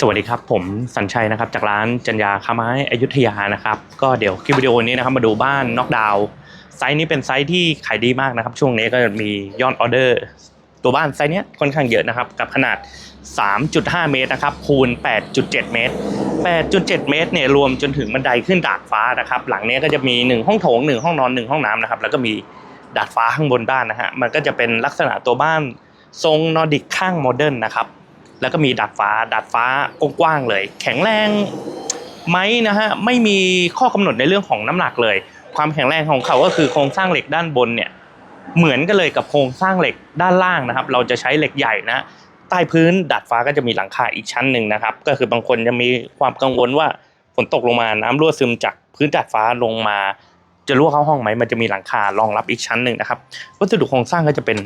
สวัสดีครับ ผมสัญชัยนะครับจากร้านจัญญาค้าไม้อยุธยานะครับ ก็เดี๋ยวคลิปวิดีโอนี้นะครับมาดูบ้านน็อกดาวไซส์นี้เป็นไซส์ที่ขายดีมากนะครับ ช่วงนี้ก็มียอดออเดอร์ ตัวบ้านไซส์นี้ค่อนข้างเยอะนะครับ กับขนาด 3.5 เมตรนะครับคูณ 8.7 เมตร 8.7 เมตรเนี่ยรวมจนถึงบันไดขึ้นดาดฟ้านะครับ หลังนี้ก็จะมี 1 ห้องโถง 1 ห้องนอน 1 ห้องน้ำนะครับแล้วก็มีดาดฟ้าข้างบนบ้านนะฮะมันก็จะเป็นลักษณะตัวบ้านทรงนอร์ดิกข้างโมเดิร์นนะครับ แล้วก็มีดาดฟ้าดาดฟ้ากว้างๆเลย แข็งแรงไหมนะฮะไม่มีข้อกำหนดในเรื่องของน้ำหนักเลย ความแข็งแรงของเขาก็คือโครงสร้างเหล็กด้านบนเนี่ยเหมือนกันเลยกับโครงสร้างเหล็กด้านล่างนะครับ เราจะใช้เหล็กใหญ่นะใต้พื้นดาดฟ้าก็จะมีหลังคาอีกชั้นหนึ่งนะครับ ก็คือบางคนจะมีความกังวลว่าฝนตกลงมาน้ำรั่วซึมจากพื้นดาดฟ้าลงมา จะรั่วเข้าห้องไหมมันจะมีหลังคารองรับอีกชั้นหนึ่งนะครับวัสดุโครงสร้างก็จะเป็น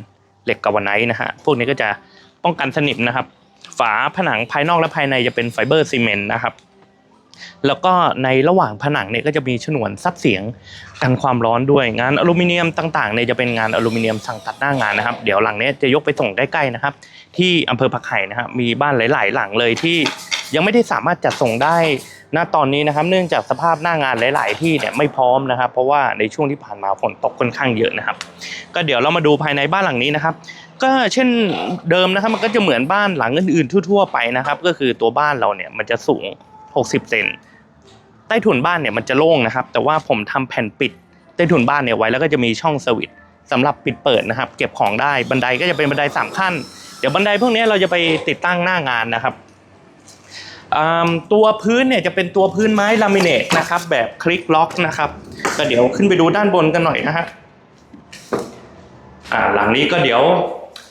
เหล็กกาวไนท์นะฮะพวกนี้ก็จะป้องกันสนิมนะครับาผนังภายนอกและภายในจะเป็นไฟเบอร์ซีเมนต์นะครับ แล้วก็ในระหว่างผนังเนี่ยก็จะมีฉนวนซับเสียงกันความร้อนด้วยงานอลูมิเนียมต่างๆเนี่ยจะเป็นงานอลูมิเนียมสั่งตัดหน้างานนะครับ เดี๋ยวหลังนี้จะยกไปส่งใกล้ๆนะครับ ที่อำเภอผักไห่นะครับมีบ้านหลาย ๆ หลังเลยที่ยังไม่ได้สามารถจัดส่งได้ ณตอนนี้นะครับเนื่องจากสภาพหน้างานหลาย ๆ ที่เนี่ยไม่พร้อมนะครับ เพราะว่าในช่วงที่ผ่านมาฝนตกค่อนข้างเยอะนะครับ ก็เดี๋ยวเรามาดูภายในบ้านหลังนี้นะครับ ก็เช่นเดิมนะครับมันก็จะเหมือนบ้านหลังอื่น ๆ ทั่ว ๆ ไปนะครับ ก็คือตัวบ้านเราเนี่ยมันจะสูง 60 เซนใต้ถุนบ้านเนี่ยมันจะโล่งนะครับ แต่ว่าผมทำแผ่นปิดใต้ถุนบ้านเนี่ยไว้แล้วก็จะมีช่องสวิตสำหรับปิดเปิดนะครับ เก็บของได้บันไดก็จะเป็นบันไดสามขั้น เดี๋ยวบันไดพวกนี้เราจะไปติดตั้งหน้างานนะครับ ตัวพื้นเนี่ยจะเป็นตัวพื้นไม้ลามิเนตนะครับ แบบคลิกล็อกนะครับก็เดี๋ยวขึ้นไปดูด้านบนกันหน่อยนะฮะหลังนี้ก็เดี๋ยว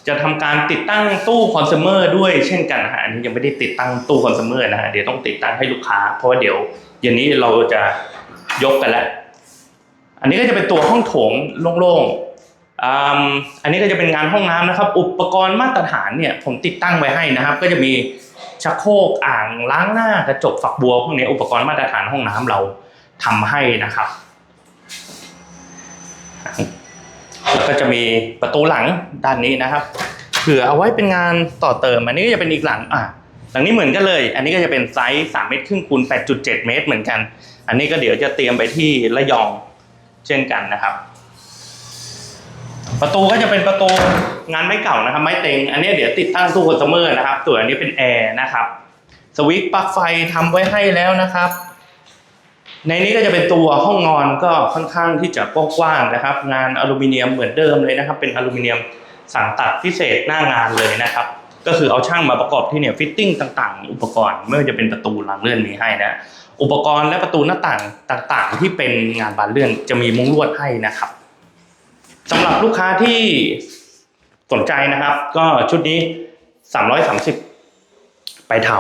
จะทำการติดตั้งตู้คอน sumer ด้วยเช่นกันฮะอันนี้ยังไม่ได้ติดตั้งตู้คอน sumer นะฮะเดี๋ยวต้องติดตั้งให้ลูกค้า เพราะว่าเดี๋ยวเย็นนี้เราจะยกกันแล้ว อันนี้ก็จะเป็นตัวห้องโถงโล่งๆ อันนี้ก็จะเป็นงานห้องน้ำนะครับ อุปกรณ์มาตรฐานเนี่ยผมติดตั้งไว้ให้นะครับ ก็จะมีชักโครกอ่างล้างหน้ากระจกฝักบัวพวกนี้อุปกรณ์มาตรฐานห้องน้ำเราทำให้นะครับแล้วก็จะมีประตูหลังด้านนี้นะครับเผื่อเอาไว้เป็นงานต่อเติม อันนี้ก็จะเป็นอีกหลังอะหลังนี้เหมือนกันเลย อันนี้ก็จะเป็นไซส์3เมตรครึ่งคูณ8.7 เมตรเหมือนกัน อันนี้ก็เดี๋ยวจะเตรียมไปที่ระยองเช่นกันนะครับ ประตูก็จะเป็นประตูงานไม้เก่านะครับไม้เต็ง อันนี้เดี๋ยวติดตั้งตู้คอน sumer นะครับส่วนอันนี้เป็นแอร์นะครับสวิตช์ปลั๊กไฟทำไว้ให้แล้วนะครับ ในนี้ก็จะเป็นตัวห้องนอนก็ค่อนข้างที่จะกว้างๆนะครับ งานอลูมิเนียมเหมือนเดิมเลยนะครับ เป็นอลูมิเนียมสั่งตัดพิเศษหน้างานเลยนะครับ ก็คือเอาช่างมาประกอบที่เนี่ยฟิตติ้งต่างๆ อุปกรณ์ไม่ว่าจะเป็นประตูหลังเลื่อนมีให้นะอุปกรณ์และประตูหน้าต่างต่างๆ ที่เป็นงานบานเลื่อนจะมีมุ้งลวดให้นะครับ สำหรับลูกค้าที่สนใจนะครับ ก็ชุดนี้ 330 ไปเท่า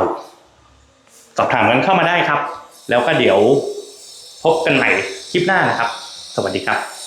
สอบถามกันเข้ามาได้ครับ แล้วก็เดี๋ยวพบกันใหม่คลิปหน้านะครับ สวัสดีครับ